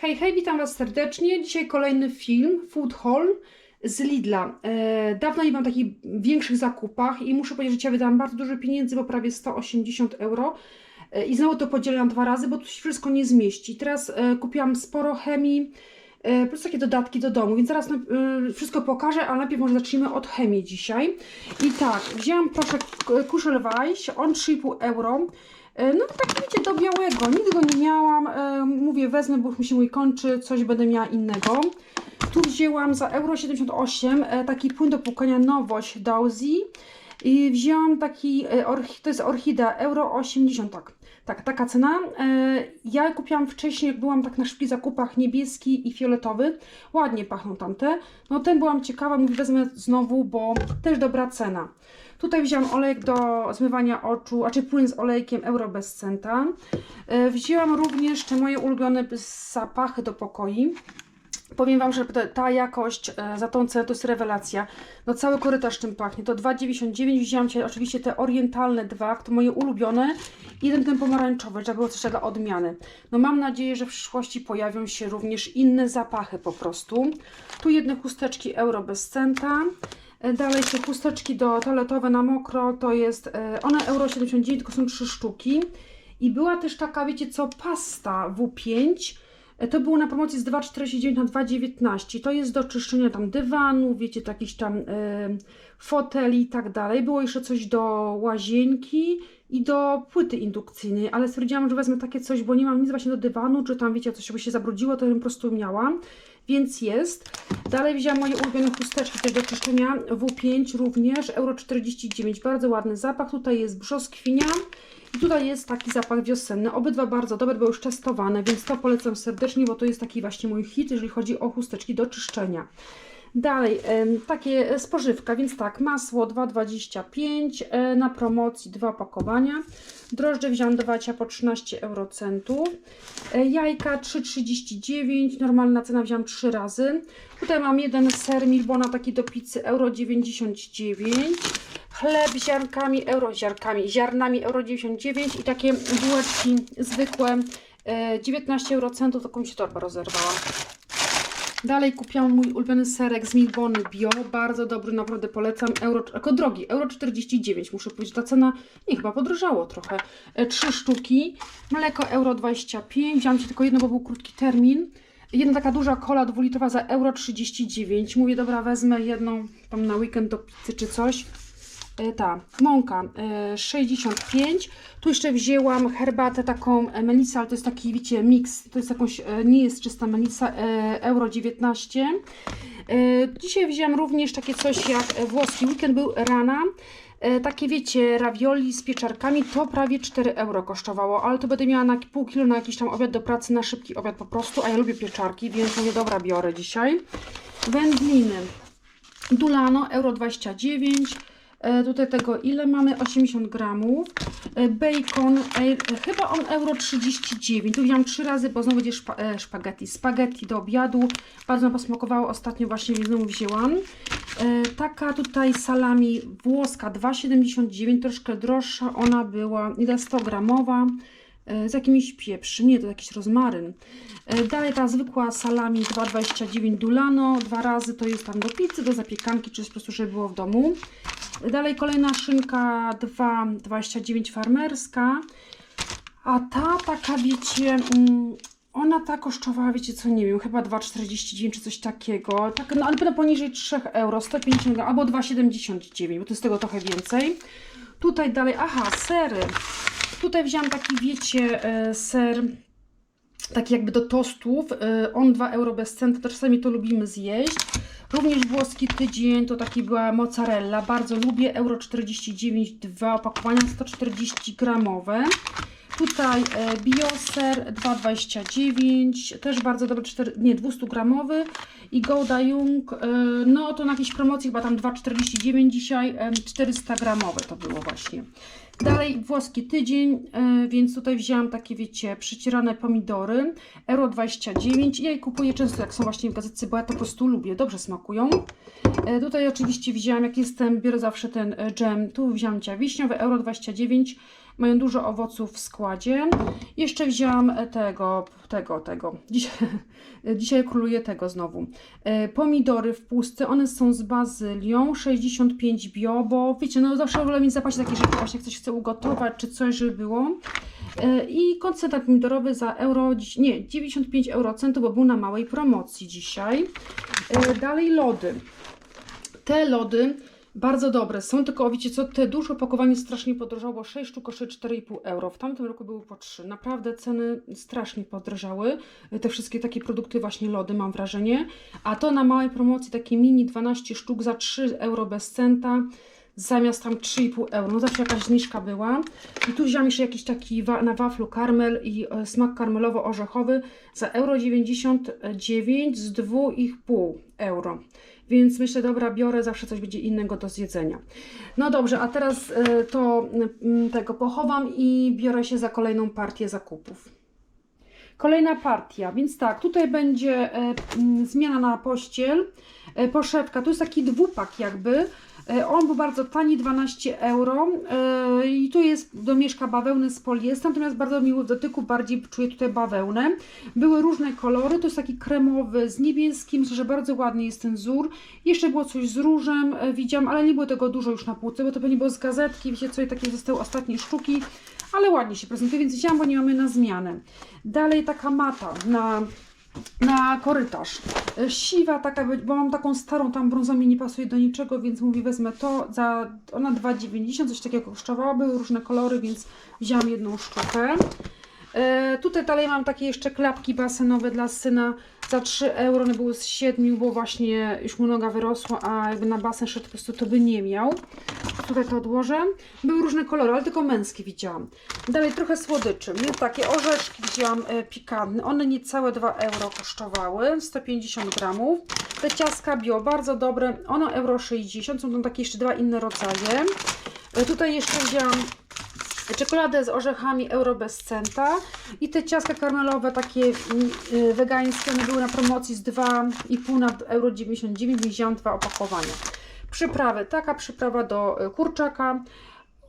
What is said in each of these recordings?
Hej, hej, witam Was serdecznie. Dzisiaj kolejny film, Food Haul z Lidla. E, dawno nie w takich większych zakupach i muszę powiedzieć, że dzisiaj wydałam bardzo dużo pieniędzy, bo prawie 180 euro. E, I znowu to podzielę na dwa razy, bo tu się wszystko nie zmieści. Teraz e, kupiłam sporo chemii, e, plus takie dodatki do domu, więc zaraz e, wszystko pokażę, ale najpierw może zacznijmy od chemii dzisiaj. I tak, wzięłam proszek Kuszel on 3,5 euro. E, No tak wiecie, do białego, nigdy go nie miałam, e, mówię wezmę, bo już mi się mój kończy, coś będę miała innego. Tu wzięłam za euro 78 e, taki płyn do płukania nowość Dowsy i wzięłam taki, to jest orchidea, euro 80, tak, tak, taka cena. E, Ja kupiłam wcześniej, jak byłam tak na szybkich zakupach, niebieski i fioletowy, ładnie pachną tamte. No ten byłam ciekawa, mówię wezmę znowu, bo też dobra cena. Tutaj wzięłam olejek do zmywania oczu, a czy płyn z olejkiem euro bez centa. E, Wzięłam również te moje ulubione zapachy do pokoi. Powiem Wam, że ta- jakość e, za tą cenę to jest rewelacja. No cały korytarz tym pachnie. To 2,99. Wzięłam Cię oczywiście te orientalne dwa, to moje ulubione. Jeden ten pomarańczowy, żeby było coś dla odmiany. No mam nadzieję, że w przyszłości pojawią się również inne zapachy po prostu. Tu jedne chusteczki euro bez centa. E, Dalej jeszcze chusteczki do toaletowe na mokro, to jest, e, one euro 79, tylko są trzy sztuki. I była też taka, wiecie co, pasta W5, e, to było na promocji z 2,49 na 2,19. To jest do czyszczenia tam dywanu, wiecie, jakiś tam e, foteli i tak dalej. Było jeszcze coś do łazienki i do płyty indukcyjnej, ale stwierdziłam, że wezmę takie coś, bo nie mam nic właśnie do dywanu, czy tam, wiecie, coś by się zabrudziło, to bym po prostu miałam. Więc jest. Dalej wzięłam moje ulubione chusteczki też do czyszczenia. W5 również, euro 49. Bardzo ładny zapach. Tutaj jest brzoskwinia. I tutaj jest taki zapach wiosenny. Obydwa bardzo dobre, bo już testowane, więc to polecam serdecznie, bo to jest taki właśnie mój hit, jeżeli chodzi o chusteczki do czyszczenia. Dalej, takie e, spożywka, więc tak, masło 2,25 e, na promocji dwa opakowania. Drożdże wziąłam do wacia po 13 eurocentów. E, Jajka 3,39, normalna cena wziąłam 3 razy. Tutaj mam jeden ser Milbona taki do pizzy, euro 99. Chleb ziarnkami, euro ziarnkami, ziarnami euro 99 i takie bułeczki zwykłe e, 19 eurocentów, taką się torba rozerwała. Dalej kupiłam mój ulubiony serek z Milbony Bio, bardzo dobry, naprawdę polecam, euro, jako drogi, euro 49, muszę powiedzieć, ta cena nie chyba podrożało trochę, e, trzy sztuki, mleko euro 25, wziąłam ci tylko jedno, bo był krótki termin, jedna taka duża kola dwulitrowa za euro 39, mówię dobra wezmę jedną tam na weekend do pizzy czy coś, ta mąka e, 65. Tu jeszcze wzięłam herbatę taką e, melisa, ale to jest taki, wiecie, miks. To jest jakąś, e, nie jest czysta melisa, e, euro 19. E, Dzisiaj wzięłam również takie coś jak e, włoski weekend był rana. E, Takie wiecie, ravioli z pieczarkami, to prawie 4 euro kosztowało, ale to będę miała na pół kilo na jakiś tam obiad do pracy, na szybki obiad po prostu, a ja lubię pieczarki, więc mówię, dobra, biorę dzisiaj. Wędliny. Dulano, euro 29. E, tutaj tego ile mamy? 80 gramów. E, bacon, e, chyba on euro 39. Tu wziąłam trzy razy, bo znowu będzie szpa, szpaghetti. Spaghetti do obiadu. Bardzo mi posmakowało ostatnio, właśnie znowu wzięłam. Taka tutaj salami włoska 2,79, troszkę droższa. Ona była, ile 100 gramowa z jakimś pieprzem, nie, to jakiś rozmaryn. Dalej ta zwykła salami 2,29 Dulano, dwa razy to jest tam do pizzy, do zapiekanki, czy po prostu, żeby było w domu. Dalej kolejna szynka 2,29 farmerska, a ta taka wiecie, mm, ona ta kosztowała, wiecie co, nie wiem, chyba 2,49 czy coś takiego, tak, no ale poniżej 3 euro, 150 gram, albo 2,79, bo to jest tego trochę więcej. Tutaj dalej, aha, sery. Tutaj wziąłam taki, wiecie, e, ser taki jakby do tostów. y, On 2 euro bez centa, to czasami to lubimy zjeść. Również włoski tydzień, to taki była mozzarella, bardzo lubię, euro 49, dwa opakowania, 140 gramowe. Tutaj e, bioser 2,29, też bardzo dobry, 4, nie 200 gramowy i Gouda Jung, e, no to na jakiejś promocji chyba tam 2,49 dzisiaj, e, 400 gramowe to było właśnie. Dalej włoski tydzień, e, więc tutaj wzięłam takie, wiecie, przycierane pomidory, euro 29. Ja je kupuję często, jak są właśnie w gazetce, bo ja to po prostu lubię, dobrze smakują. E, Tutaj oczywiście wzięłam, jak jestem, biorę zawsze ten e, dżem, tu wzięłam cię wiśniowy, euro 29. Mają dużo owoców w składzie. Jeszcze wzięłam e, tego, tego, tego. Dzisiaj, dzisiaj tego znowu. E, Pomidory w pustce, one są z bazylią, 65 bio, bo wiecie, no zawsze wolę mieć w zapasie takie rzeczy, właśnie coś chcę ugotować, czy coś, żeby było. E, I koncentrat pomidorowy za euro, nie, 95 eurocentów, bo był na małej promocji dzisiaj. Dalej lody. Te lody bardzo dobre są, tylko wiecie co, te duże opakowanie strasznie podrożało, bo 6 sztuk kosztuje 4,5 euro. W tamtym roku były po 3. Naprawdę ceny strasznie podrożały. Te wszystkie takie produkty, właśnie lody mam wrażenie. A to na małej promocji takie mini 12 sztuk za 3 euro bez centa. Zamiast tam 3,5 euro. No zawsze jakaś zniżka była. I tu wziąłam jeszcze jakiś taki wa- na waflu karmel i e, smak karmelowo-orzechowy za euro 99 z 2,5 euro. Więc myślę, dobra, biorę, zawsze coś będzie innego do zjedzenia. No dobrze, a teraz e, to mm, tego pochowam i biorę się za kolejną partię zakupów. Kolejna partia, więc tak, tutaj będzie e, mm, zmiana na pościel, e, poszewka, to jest taki dwupak jakby, on był bardzo tani, 12 euro e, i tu jest domieszka bawełny z poliestem, natomiast bardzo miły w dotyku, bardziej czuję tutaj bawełnę. Były różne kolory, to jest taki kremowy z niebieskim, myślę, że bardzo ładny jest ten wzór. Jeszcze było coś z różem, e, widziałam, ale nie było tego dużo już na półce, bo to pewnie było z gazetki, wiecie co, i takie zostały ostatnie sztuki, ale ładnie się prezentuje, więc wzięłam, bo nie mamy na zmianę. Dalej taka mata na, na korytarz. E, Siwa taka, bo mam taką starą, tam brązą mi nie pasuje do niczego, więc mówię wezmę to za, ona 2,90, coś takiego kosztowała, były różne kolory, więc wzięłam jedną sztukę. E, tutaj dalej mam takie jeszcze klapki basenowe dla syna za 3 euro, one były z 7, bo właśnie już mu noga wyrosła, a jakby na basen szedł po prostu to by nie miał. Tutaj to odłożę. Były różne kolory, ale tylko męskie widziałam. Dalej trochę słodyczy. Więc takie orzeszki wzięłam e, pikantne. One niecałe 2 euro kosztowały, 150 gramów. Te ciaska bio, bardzo dobre. One euro 60, są tam takie jeszcze dwa inne rodzaje. E, tutaj jeszcze wzięłam czekoladę z orzechami euro bez centa i te ciastka karmelowe takie mm, y, wegańskie, one były na promocji z 2,5 na euro 99, wziąłam dwa opakowania. Przyprawy, taka przyprawa do y, kurczaka,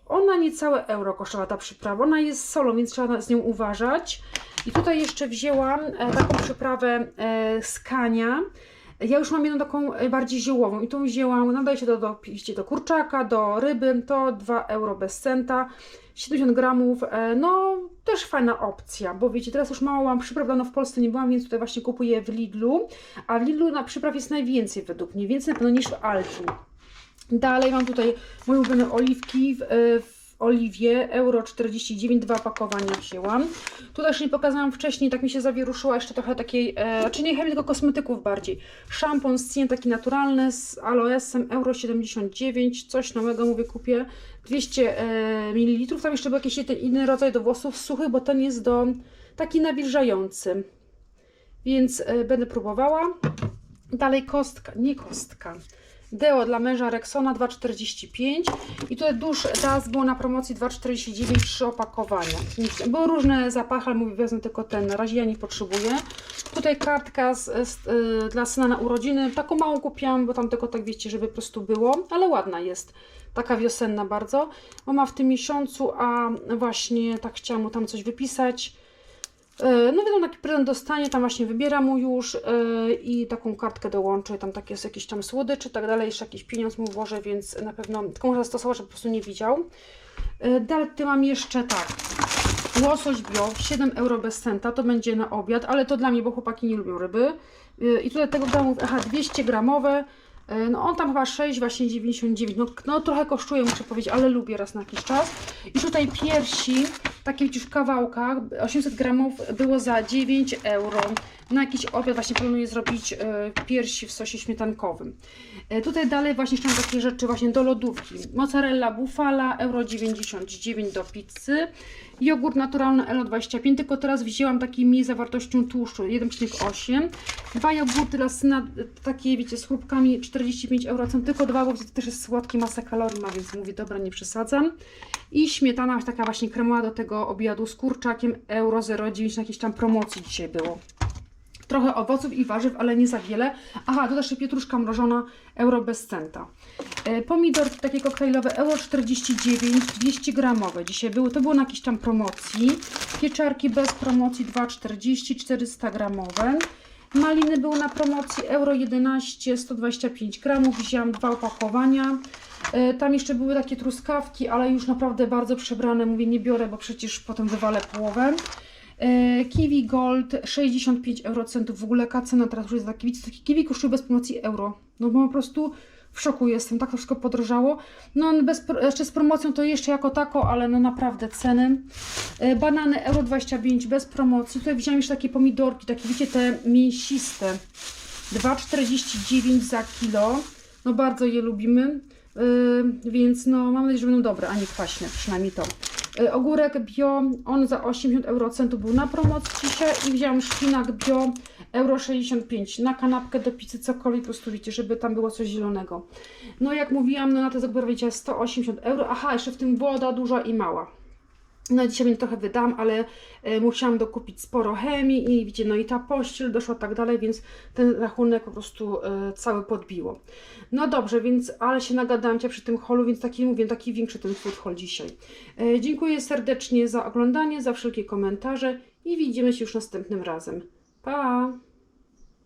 ona niecałe euro kosztowała ta przyprawa, ona jest solą, więc trzeba z nią uważać. I tutaj jeszcze wzięłam e, taką przyprawę e, z kania. Ja już mam jedną taką e, bardziej ziołową i tą wzięłam, nadaje się do, do, do kurczaka, do ryby, to 2 euro bez centa, 70 gramów, e, no też fajna opcja, bo wiecie, teraz już mało mam przypraw, dawno w Polsce nie byłam, więc tutaj właśnie kupuję w Lidlu, a w Lidlu na przypraw jest najwięcej według mnie, więcej na pewno niż w Aldi. Dalej mam tutaj moje ulubione oliwki w, e, w oliwie, euro 49, dwa opakowania wzięłam. Tu też nie pokazałam wcześniej, tak mi się zawieruszyła jeszcze trochę takiej, e, czy nie chemii, tylko kosmetyków bardziej. Szampon z Cien taki naturalny z aloesem, euro 79, coś nowego mówię kupię, 200 e, ml. Tam jeszcze był jakiś inny rodzaj do włosów suchych, bo ten jest do taki nawilżający. Więc e, będę próbowała. Dalej kostka, nie kostka. Deo dla męża Rexona 2,45 i tutaj dusz Das było na promocji 2,49 trzy opakowania. Były różne zapachy, ale mówię wezmę tylko ten, na razie ja nie potrzebuję. Tutaj kartka z, z, y, dla syna na urodziny, taką małą kupiłam, bo tam tylko tak wiecie, żeby po prostu było, ale ładna jest. Taka wiosenna bardzo. Mama w tym miesiącu, a właśnie tak chciałam mu tam coś wypisać. E, No wiadomo, taki prezent dostanie, tam właśnie wybiera mu już e, i taką kartkę dołączę, tam takie jest jakieś tam słodycze, tak dalej, jeszcze jakiś pieniądz mu włożę, więc na pewno tylko może zastosować, żeby po prostu nie widział. E, Dalej tutaj mam jeszcze tak, łosoś bio, 7 euro bez centa, to będzie na obiad, ale to dla mnie, bo chłopaki nie lubią ryby. E, I tutaj tego gramów, aha, 200 gramowe, E, No on tam chyba 6, właśnie 99. No, no trochę kosztuje, muszę powiedzieć, ale lubię raz na jakiś czas. I tutaj piersi, widzisz w kawałkach, 800 gramów było za 9 euro. Na jakiś obiad właśnie planuję zrobić e, piersi w sosie śmietankowym. E, tutaj dalej właśnie mam takie rzeczy właśnie do lodówki. Mozzarella bufala, euro 99 do pizzy. Jogurt naturalny Elo 25, tylko teraz wzięłam taki mniej zawartością tłuszczu 1,8. Dwa jogurty dla syna, takie wiecie, z chrupkami 45 euro, są tylko dwa, bo to też jest słodki, masa kalorii ma, więc mówię, dobra, nie przesadzam. I śmietana taka właśnie kremowa do tego obiadu z kurczakiem, euro 0,9 na jakiejś tam promocji dzisiaj było. Trochę owoców i warzyw, ale nie za wiele. Aha, tu też pietruszka mrożona, euro bez centa. E, Pomidor takie koktajlowe, euro 49, 200 gramowe. Dzisiaj były, to było na jakiejś tam promocji. Pieczarki bez promocji, 2,40, 400 gramowe. Maliny były na promocji, euro 11, 125 gramów. Wzięłam dwa opakowania. E, Tam jeszcze były takie truskawki, ale już naprawdę bardzo przebrane. Mówię, nie biorę, bo przecież potem wywalę połowę. E, Kiwi Gold 65 eurocentów. W ogóle jaka cena teraz już jest za kiwi? Takie kiwi kosztuje bez promocji euro. No bo po prostu w szoku jestem, tak to wszystko podrożało. No bez, jeszcze z promocją to jeszcze jako tako, ale no naprawdę ceny. E, Banany euro 25 bez promocji. Tutaj wziąłem jeszcze takie pomidorki, takie wiecie te mięsiste. 2,49 za kilo. No bardzo je lubimy. Yy, więc no mam nadzieję, że będą dobre, a nie kwaśne, przynajmniej to. Yy, ogórek bio, on za 80 eurocentów był na promocji i wziąłem szpinak bio, euro 65 na kanapkę do pizzy, cokolwiek po prostu wiecie, żeby tam było coś zielonego. No jak mówiłam, no na te zakupy wiecie 180 euro, aha, jeszcze w tym woda duża i mała. No dzisiaj mnie trochę wydam, ale e, musiałam dokupić sporo chemii i widzicie, no i ta pościel doszła tak dalej, więc ten rachunek po prostu e, cały podbiło. No dobrze, więc ale się nagadałam Cię przy tym holu, więc taki mówię, taki większy ten food haul dzisiaj. E, dziękuję serdecznie za oglądanie, za wszelkie komentarze i widzimy się już następnym razem. Pa!